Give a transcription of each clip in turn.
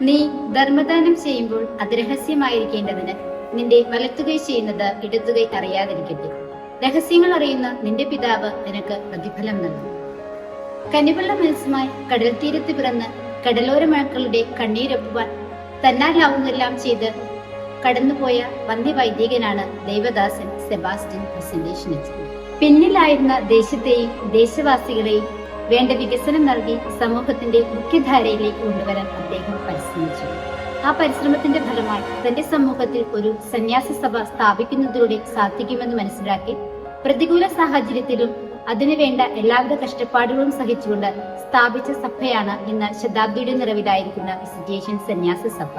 നീ ധർമ്മദാനം ചെയ്യുമ്പോൾ അത് രഹസ്യമായിരിക്കേണ്ടതിന് നിന്റെ വലത്തുകൈ ചെയ്യുന്നത് ഇടത്തുകൈ അറിയാതിരിക്കട്ടെ. രഹസ്യങ്ങൾ അറിയുന്ന നിന്റെ പിതാവ് നിനക്ക് പ്രതിഫലം നൽകും. കനിവുള്ള മനസ്സുമായി കടൽ തീരത്ത് പിറന്ന് കടലോര മഴക്കളുടെ കണ്ണീരൊപ്പുവാൻ തന്നാലാവുന്നെല്ലാം ചെയ്ത് കടന്നുപോയ വന്ധ്യവൈദികനാണ് വൈദികനാണ് ദൈവദാസൻ സെബാസ്റ്റ്യൻ പ്രസന്റേഷൻ പിന്നിലായിരുന്ന ദേശത്തെയും ദേശവാസികളെയും വേണ്ട വികസനം നൽകി സമൂഹത്തിന്റെ മുഖ്യധാരയിലേക്ക് കൊണ്ടുവരാൻ അദ്ദേഹം പരിശ്രമിച്ചു. ആ പരിശ്രമത്തിന്റെ ഫലമായി തന്റെ സമൂഹത്തിൽ ഒരു സന്യാസ സഭ സ്ഥാപിക്കുന്നതിലൂടെ സാധിക്കുമെന്ന് മനസ്സിലാക്കി പ്രതികൂല സാഹചര്യത്തിലും അതിനുവേണ്ട എല്ലാവിധ കഷ്ടപ്പാടുകളും സഹിച്ചുകൊണ്ട് സ്ഥാപിച്ച സഭയാണ് ഇന്ന് ശതാബ്ദിയുടെ നിറവിലായിരിക്കുന്ന വിസിറ്റേഷൻ സന്യാസ സഭ.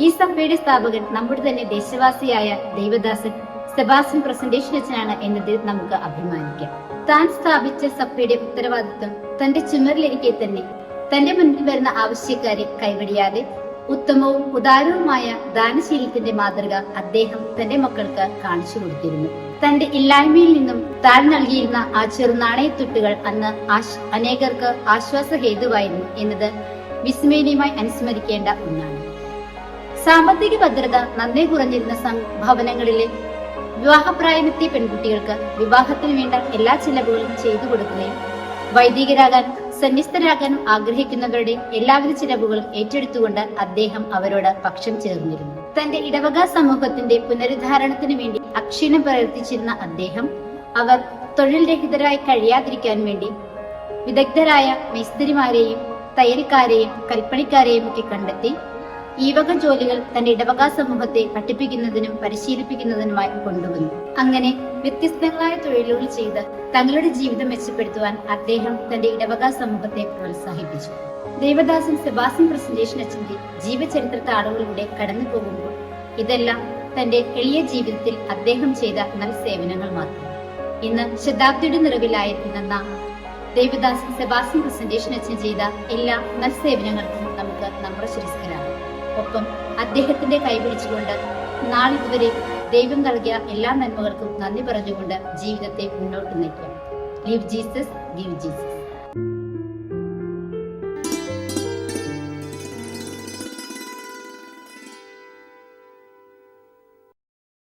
ഈ സഭയുടെ സ്ഥാപകൻ നമ്മുടെ തന്നെ ദേശവാസിയായ ദൈവദാസൻ സെബാസ്റ്റ്യൻ പ്രസന്റേഷൻ അച്ഛനാണ് എന്നതിൽ നമുക്ക് അഭിമാനിക്കാം. താൻ സ്ഥാപിച്ച സഭയുടെ ഉത്തരവാദിത്വം തന്റെ ചുമരിലിരിക്കെ തന്നെ തന്റെ മുൻപിൽ വരുന്ന ആവശ്യക്കാരെ കൈവടിയാതെ ഉത്തമവും ഉദാരവുമായ ദാനശീലത്തിന്റെ മാതൃക അദ്ദേഹം തന്റെ മക്കൾക്ക് കാണിച്ചു കൊടുത്തിരുന്നു. തന്റെ ഇല്ലായ്മയിൽ നിന്നും താൻ നൽകിയിരുന്ന ആ ചെറു നാണയത്തുട്ടുകൾ അന്ന് അനേകർക്ക് ആശ്വാസ ഹേതുവായിരുന്നു എന്നത് വിസ്മയനീയമായി അനുസ്മരിക്കേണ്ട ഒന്നാണ്. സാമ്പത്തിക ഭദ്രത നന്നേ കുറഞ്ഞിരുന്ന ഭവനങ്ങളിലെ വിവാഹപ്രായമെത്തിയ പെൺകുട്ടികൾക്ക് വിവാഹത്തിന് വേണ്ട എല്ലാ ചിലവുകളും ചെയ്തു കൊടുക്കുകയും വൈദികരാകാൻ സന്യസ്തരാകാനും ആഗ്രഹിക്കുന്നവരുടെ എല്ലാവിധ ചിലവുകളും ഏറ്റെടുത്തുകൊണ്ട് അദ്ദേഹം അവരോട് പക്ഷം ചേർന്നിരുന്നു. തന്റെ ഇടവക സമൂഹത്തിന്റെ പുനരുദ്ധാരണത്തിന് വേണ്ടി അക്ഷീണം പ്രവർത്തിച്ചിരുന്ന അദ്ദേഹം അവർ തൊഴിൽ രഹിതരായി കഴിയാതിരിക്കാൻ വേണ്ടി വിദഗ്ധരായ മേസ്തിരിമാരെയും തയ്യൽക്കാരെയും കൽപ്പണിക്കാരെയും ഒക്കെ കണ്ടെത്തി ഈ വക ജോലികൾ തന്റെ ഇടവക സമൂഹത്തെ പഠിപ്പിക്കുന്നതിനും പരിശീലിപ്പിക്കുന്നതിനുമായി കൊണ്ടുവന്നു. അങ്ങനെ വ്യത്യസ്തങ്ങളായ തൊഴിലുകൾ ചെയ്ത് തങ്ങളുടെ ജീവിതം മെച്ചപ്പെടുത്തുവാൻ അദ്ദേഹം തന്റെ ഇടവക സമൂഹത്തെ പ്രോത്സാഹിപ്പിച്ചു. ദേവദാസൻ സെബാസൻ പ്രസന്റേഷൻ അച്ഛന്റെ ജീവചരിത്ര താളുകളിലൂടെ കടന്നു പോകുമ്പോൾ ഇതെല്ലാം തന്റെ എളിയ ജീവിതത്തിൽ അദ്ദേഹം ചെയ്ത സേവനങ്ങൾ മാത്രം. ഇന്ന് ശതാബ്ദിയുടെ നിറവിലായിരുന്ന നാം ദേവദാസൻ സെബാസൻ പ്രസന്റേഷൻ അച്ഛൻ ചെയ്ത എല്ലാ സേവനങ്ങൾക്കും നമുക്ക് നമ്മുടെ ശിരസ്കരാണ് ഒപ്പം അദ്ദേഹത്തിന്റെ കൈപിടിച്ചുകൊണ്ട് നാളിതുവരെ ദൈവം നൽകിയ എല്ലാ നന്മകൾക്കും നന്ദി പറഞ്ഞുകൊണ്ട് ജീവിതത്തെ മുന്നോട്ട് നയിക്കാം. Live Jesus give Jesus